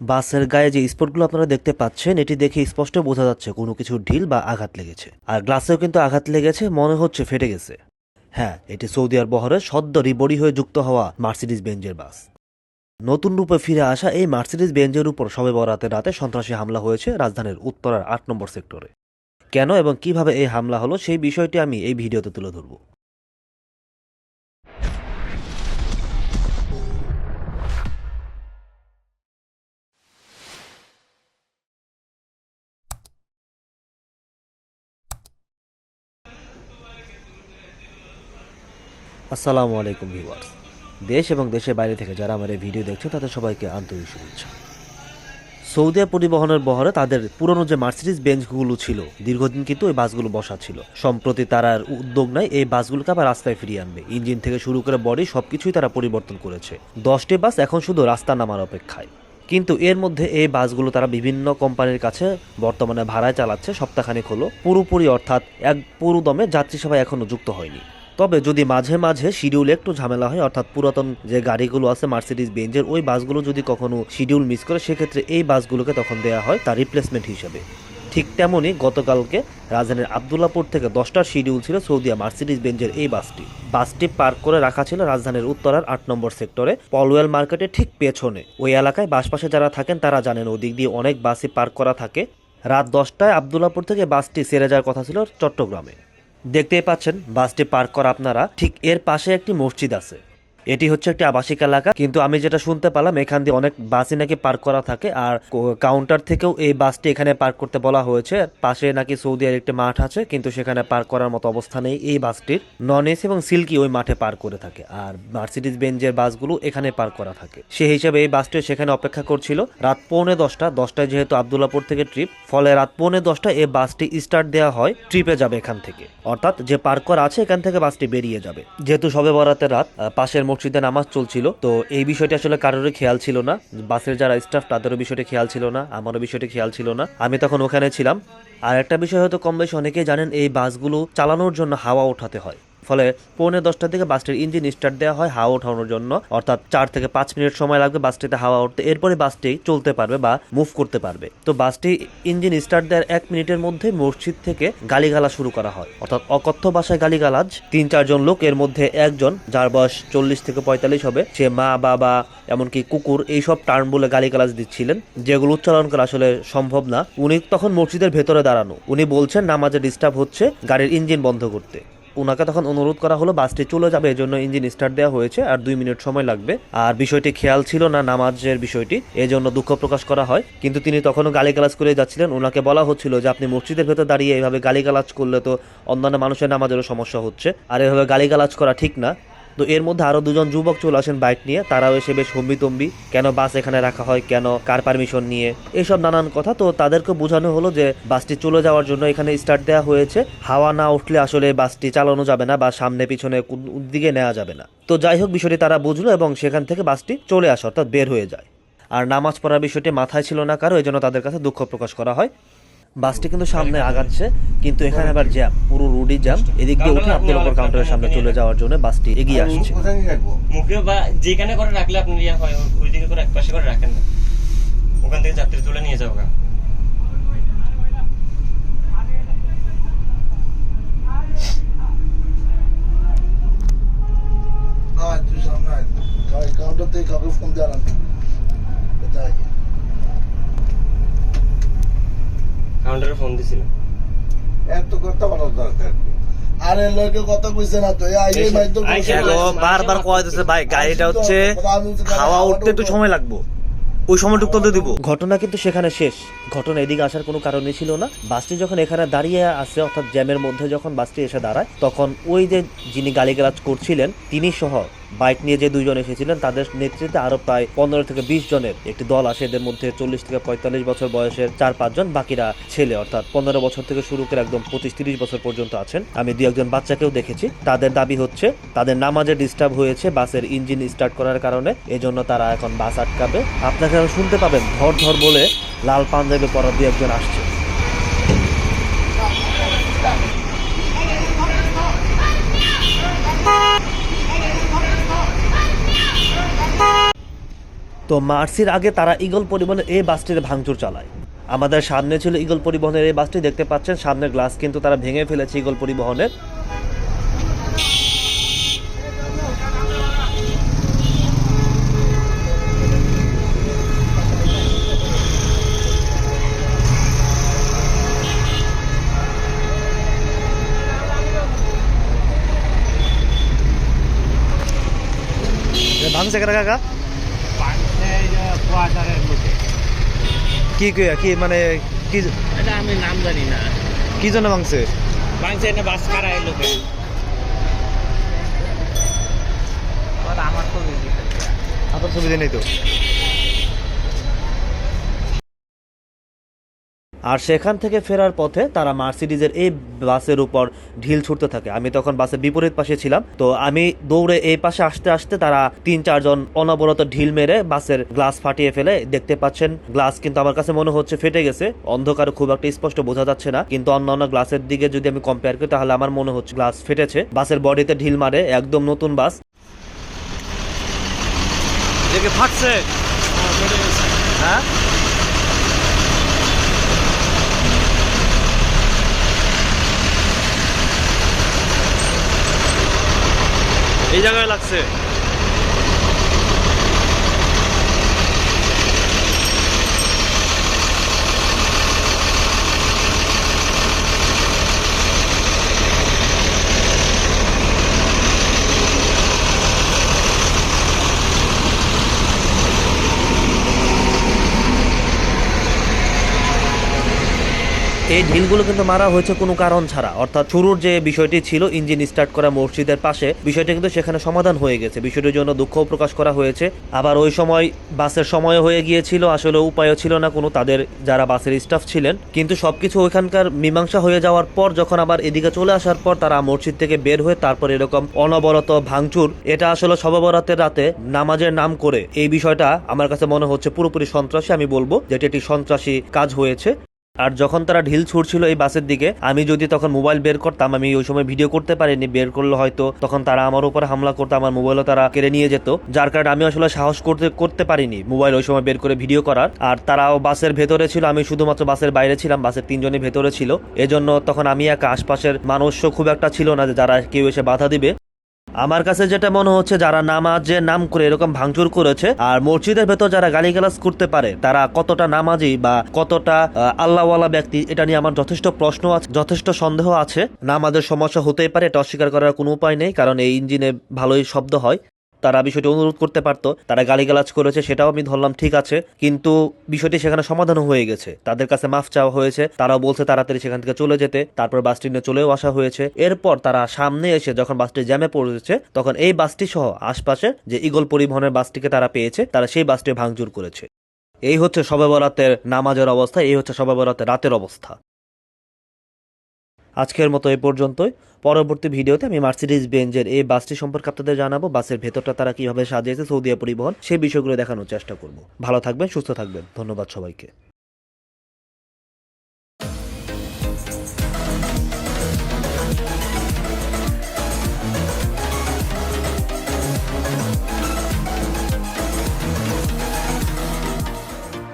বাসের গায়ে যে স্পটগুলো আপনারা দেখতে পাচ্ছেন, এটি দেখে স্পষ্ট বোঝা যাচ্ছে কোনো কিছু ঢিল বা আঘাত লেগেছে। আর গ্লাসেও কিন্তু আঘাত লেগেছে, মনে হচ্ছে ফেটে গেছে। হ্যাঁ এটি সৌদি আরব বহরের সদ্য রিবডি হয়ে যুক্ত হওয়া মার্সিডিস বেঞ্জের বাস। নতুন রূপে ফিরে আসা এই মার্সিডিস বেঞ্জের উপর সবে বরাতের রাতে সন্ত্রাসী হামলা হয়েছে রাজধানীর উত্তরার আট নম্বর সেক্টরে। কেন এবং কীভাবে এই হামলা হলো সেই বিষয়টি আমি এই ভিডিওতে তুলে ধরব। আসসালামু আলাইকুম ভিউয়ার্স। দেশ এবং দেশের বাইরে থেকে যারা আমার এই ভিডিও দেখছে তাদের সবাইকে আন্তরিক শুভেচ্ছা। সৌদি পরিবহনের বহরে তাদের পুরনো যে মার্সিডিজ বেঞ্চগুলো ছিল, দীর্ঘদিন কিন্তু ওই বাসগুলো বসা ছিল। সম্প্রতি তারা উদ্যোগ নেয়, এই বাসগুলোকে আবার রাস্তায় ফিরিয়ে আনবে। ইঞ্জিন থেকে শুরু করে বডি সবকিছুই তারা পরিবর্তন করেছে। দশটি বাস এখন শুধু রাস্তা নামার অপেক্ষায়। কিন্তু এর মধ্যে এই বাসগুলো তারা বিভিন্ন কোম্পানির কাছে বর্তমানে ভাড়ায় চালাচ্ছে, সপ্তাহখানেক হলো। পুরোপুরি অর্থাৎ এক পুরো দমে যাত্রী সেবা এখনও যুক্ত হয়নি। তবে যদি মাঝে মাঝে শিডিউলে একটু ঝামেলা হয়, অর্থাৎ পুরাতন যে গাড়িগুলো আছে মার্সিডিজ বেঞ্জের ওই বাসগুলো যদি কখনো শিডিউল মিস করে, সেক্ষেত্রে এই বাসগুলোকে তখন দেওয়া হয় তার রিপ্লেসমেন্ট হিসেবে। ঠিক তেমনই গতকালকে রাজধানীর আবদুল্লাপুর থেকে দশটার শিডিউল ছিল সৌদিয়া মার্সিডিজ বেঞ্জের এই বাসটি। বাসটি পার্ক করে রাখা ছিল রাজধানীর উত্তরার আট নম্বর সেক্টরে, পলওয়েল মার্কেটের ঠিক পেছনে। ওই এলাকায় বাসপাশে যারা থাকেন, তারা জানেন ওদিক দিয়ে অনেক বাসই পার্ক করা থাকে। রাত দশটায় আবদুল্লাপুর থেকে বাসটি সেরে যাওয়ার কথা ছিল চট্টগ্রামে। দেখতেই পাচ্ছেন বাসটি পার্ক করা আপনারা। ঠিক এর পাশে একটি মসজিদ আছে। এটি হচ্ছে একটি আবাসিক এলাকা। কিন্তু আমি যেটা শুনতে পেলাম, এখান দিয়ে অনেক বাসই নাকি পার্ক করা থাকে আর কাউন্টার থেকেও এই বাসটি এখানে পার্ক করতে বলা হয়েছে। পাশে নাকি সৌদি আরব একটি মাঠ আছে, কিন্তু সেখানে পার্ক করার মতো অবস্থা নেই। এই বাসটির নন এসি এবং সিল্কি ওই মাঠে পার্ক করে থাকে আর মার্সিডিজ বেঞ্জের বাসগুলো এখানে পার্ক করা থাকে। সেই হিসাবে এই বাসটি সেখানে অপেক্ষা করছিল রাত পৌনে দশটা। দশটায় যেহেতু আবদুল্লাপুর থেকে ট্রিপ, ফলে রাত পৌনে দশটা এই বাসটি স্টার্ট দেওয়া হয়, ট্রিপে যাবে এখান থেকে। অর্থাৎ যে পার্ক করা আছে, এখান থেকে বাসটি বেরিয়ে যাবে। যেহেতু সবে বরাতের রাত পাশের মসজিদে নামাজ চলছিল, তো এই বিষয়টি আসলে কারোরই খেয়াল ছিল না। বাসের যারা স্টাফ তাদেরও বিষয়টি খেয়াল ছিল না, আমারও বিষয়টি খেয়াল ছিল না। আমি তখন ওখানে ছিলাম। আর একটা বিষয় হয়তো কম বেশি অনেকেই জানেন, এই বাসগুলো চালানোর জন্য হাওয়া ওঠাতে হয়। ফলে পৌনে দশটার দিকে বাসটির ইঞ্জিন স্টার্ট দেওয়া হয় হাওয়া ওঠানোর জন্য। অর্থাৎ চার থেকে পাঁচ মিনিট সময় লাগবে বাসটিতে হাওয়া উঠতে। এরপরে বাসটি চলতে পারবে বা মুভ করতে পারবে। তো বাসটি ইঞ্জিন স্টার্ট দেওয়ার এক মিনিটের মধ্যে মসজিদ থেকে গালিগালা শুরু করা হয়। অর্থাৎ অকথ্য ভাষায় গালিগালাজ, তিন চারজন লোক, এর মধ্যে একজন, যার বয়স চল্লিশ থেকে পঁয়তাল্লিশ হবে, সে মা, বাবা, এমনকি কুকুর, এইসব টার্ম বলে গালিগালাজ দিচ্ছিলেন, যেগুলো উচ্চারণ করা আসলে সম্ভব না। উনি তখন মসজিদের ভেতরে দাঁড়ানো। উনি বলছেন, নামাজে ডিস্টার্ব হচ্ছে, গাড়ির ইঞ্জিন বন্ধ করতে। ওনাকে তখন অনুরোধ করা হলো, বাসটি চলে যাবে, এজন্য ইঞ্জিন স্টার্ট দেওয়া হয়েছে, আর দুই মিনিট সময় লাগবে। আর বিষয়টি খেয়াল ছিল না নামাজের বিষয়টি, এজন্য দুঃখ প্রকাশ করা হয়। কিন্তু তিনি তখনও গালিগালাজ করে যাচ্ছিলেন। ওনাকে বলা হচ্ছিল যে, আপনি মসজিদের ভেতর দাঁড়িয়ে এইভাবে গালিগালাজ করলে তো অন্যান্য মানুষের নামাজেরও সমস্যা হচ্ছে। আর এভাবে গালিগালাজ করা ঠিক না। তো এর মধ্যে আরও দুজন যুবক চলে আসেন বাইক নিয়ে। তারাও এসে বেশ হম্বিতম্বি কেন বাস এখানে রাখা হয়, কেন কার পারমিশন নিয়ে। এসব নানান কথা, তো তাদেরকে বোঝানো হলো যে বাসটি চলে যাওয়ার জন্য এখানে স্টার্ট দেওয়া হয়েছে। হাওয়া না উঠলে আসলে বাসটি চালানো যাবে না বা সামনে পিছনে দিকে নেওয়া যাবে না। তো যাই হোক, বিষয়টি তারা বুঝলো এবং সেখান থেকে বাসটি চলে আসে, অর্থাৎ বের হয়ে যায়। আর নামাজ পড়ার বিষয়টি মাথায় ছিল না কারও এই জন্য তাদের কাছে দুঃখ প্রকাশ করা হয়। বাসটি কিন্তু সামনে আগাচ্ছে কিন্তু এখানে আবার জ্যাম পুরো রোডই জ্যাম এদিক দিয়ে উঠে আব্দুল কাউন্টারের সামনে চলে যাওয়ার জন্য বাসটি এগিয়ে আসছে। মুখে বা যেখানে করে রাখলে আপনি ইয়া হয় ওই দিকে করে এক পাশে করে রাখেন না। ওখান থেকে যাত্রী তুলে নিয়ে যাও আরে লোকে কথা কইছে না তো এই ভাই তো আইসে কইছে। গো, বারবার কয় দিতেছে ভাই গাড়িটা হচ্ছে খাওয়া উঠতে একটু সময় লাগবো। ওই সময়টুকু তো দিব। ঘটনা কিন্তু সেখানে শেষ। ঘটনা এদিকে আসার কোনো কারণই ছিল না। বাসটি যখন এখানে দাঁড়িয়ে আছে অর্থাৎ জ্যামের মধ্যে যখন বাসটি এসে দাঁড়ায় তখন ওই যে যিনি গালিগালাজ করছিলেন তিনি সহ বাইক নিয়ে যে দুইজন এসেছিলেন, তাদের নেতৃত্বে আরও প্রায় পনেরো থেকে বিশ জনের একটি দল আসে এদের মধ্যে চল্লিশ থেকে পঁয়তাল্লিশ বছর বয়সের চার পাঁচজন বাকিরা ছেলে। অর্থাৎ পনেরো বছর থেকে শুরু করে একদম পঁচিশ তিরিশ বছর পর্যন্ত আছেন। আমি দু একজন বাচ্চাকেও দেখেছি। তাদের দাবি হচ্ছে, তাদের নামাজে ডিস্টার্ব হয়েছে, বাসের ইঞ্জিন স্টার্ট করার কারণে। এজন্য তারা এখন বাস আটকাবে। আপনাকে শুনতে পাবেন ধর ধর বলে লাল পাঞ্জাবি পরা দুই একজন আসছে। তো মার্সির আগে তারা ইগল পরিবহনের এই বাসটির ভাঙচুর চালায়। আমাদের সামনে ছিল ইগল পরিবহনের এই বাসটি, দেখতে পাচ্ছেন সামনের গ্লাস কিন্তু তারা ভেঙে ফেলেছে ইগল পরিবহনের। ভাঙছে কারা কাকা কি কি মানে কি এটা আমি নাম জানি না। কি জন্য ভাঙছে? বাংছে এনে বাস কারা এলো কে? আমার তো আপনার সুবিধা নেই তো? আর সেখান থেকে ফেরার পথে তারা মার্সিডিজের এই বাসের উপর ঢিল ছুটতে থাকে। আমি তখন বাসের বিপরীত পাশে ছিলাম। তো আমি দৌড়ে এই পাশে আসতে আসতে তারা তিন চারজন অনবরত ঢিল মেরে বাসের গ্লাস ফাটিয়ে ফেলে। দেখতে পাচ্ছেন গ্লাস কিন্তু আমার কাছে মনে হচ্ছে ফেটে গেছে। অন্ধকার খুব একটা স্পষ্ট বোঝা যাচ্ছে না। কিন্তু অন্যান্য গ্লাসের দিকে যদি আমি কম্পেয়ার করি তাহলে আমার মনে হচ্ছে গ্লাস ফেটেছে। বাসের বডিতে ঢিল মারে একদম নতুন বাস। দেখে ফাটছে। হ্যাঁ? এই জায়গায় লাগছে। এই ঢিলগুলো কিন্তু মারা হয়েছে কোনো কারণ ছাড়া। অর্থাৎ শুরুর যে বিষয়টি ছিল, ইঞ্জিন স্টার্ট করা মসজিদের পাশে, বিষয়টি কিন্তু সেখানে সমাধান হয়ে গেছে। বিষয়টির জন্য দুঃখও প্রকাশ করা হয়েছে। আবার ওই সময় বাসের সময় হয়ে গিয়েছিল, আসলে উপায়ও ছিল না কোনো, তাদের যারা বাসের স্টাফ ছিলেন। কিন্তু সবকিছু ওইখানকার মীমাংসা হয়ে যাওয়ার পর, যখন আবার এদিকে চলে আসার পর তারা মসজিদ থেকে বের হয়ে তারপর এরকম অনবরত ভাঙচুর, এটা আসলে সবাবরাতের রাতে নামাজের নাম করে এই বিষয়টা আমার কাছে মনে হচ্ছে পুরোপুরি সন্ত্রাসী, আমি বলব যেটি একটি সন্ত্রাসী কাজ হয়েছে। আর যখন তারা ঢিল ছুটছিল এই বাসের দিকে, আমি যদি তখন মোবাইল বের করতাম, আমি ওই সময় ভিডিও করতে পারিনি, বের করলে হয়তো তখন তারা আমার উপরে হামলা করতো, আমার মোবাইলও তারা কেড়ে নিয়ে যেত। যার কারণে আমি আসলে সাহস করতে করতে পারিনি মোবাইল ওই সময় বের করে ভিডিও করার। আর তারাও বাসের ভেতরে ছিল, আমি শুধুমাত্র বাসের বাইরে ছিলাম, বাসের তিনজনই ভেতরে ছিল। এজন্য তখন আমি একা, আশপাশের মানুষও খুব একটা ছিল না যে যারা কেউ এসে বাধা দিবে। আমার কাছে যেটা মনে হচ্ছে, যারা নামাজের নাম করে এরকম ভাঙচুর করেছে আর মসজিদের ভেতর যারা গালিগালাজ করতে পারে, তারা কতটা নামাজি বা কতটা আল্লাহওয়ালা ব্যক্তি, এটা নিয়ে আমার যথেষ্ট প্রশ্ন আছে, যথেষ্ট সন্দেহ আছে। নামাজের সমস্যা হতেই পারে, এটা অস্বীকার করার কোনো উপায় নেই, কারণ এই ইঞ্জিনে ভালোই শব্দ হয়। তারা বিষয়টি অনুরোধ করতে পারতো, তারা গালিগালাজ করেছে, সেটাও আমি ধরলাম ঠিক আছে, কিন্তু বিষয়টি সেখানে সমাধান হয়ে গেছে। তাদের কাছে মাফ চাওয়া হয়েছে, তারাও বলছে তাড়াতাড়ি সেখান থেকে চলে যেতে, তারপর বাসটি নিয়ে চলেও আসা হয়েছে। এরপর তারা সামনে এসে যখন বাসটি জ্যামে পড়েছে, তখন এই বাসটি সহ আশপাশে যে ইগল পরিবহনের বাসটিকে তারা পেয়েছে, তারা সেই বাসটি ভাঙচুর করেছে। এই হচ্ছে সবে বরাতের নামাজের অবস্থা, এই হচ্ছে সবে বরাতের রাতের অবস্থা। আজকের মতো এই পর্যন্তই। পরবর্তী ভিডিওতে আমি মার্সিডিজ বেঞ্জের এই বাসটি সম্পর্কে আপনাদের জানাব। বাসের ভেতরটা তারা কীভাবে সাজিয়েছে সৌদিয়া পরিবহন, সেই বিষয়গুলো দেখানোর চেষ্টা করব। ভালো থাকবেন, সুস্থ থাকবেন। ধন্যবাদ সবাইকে।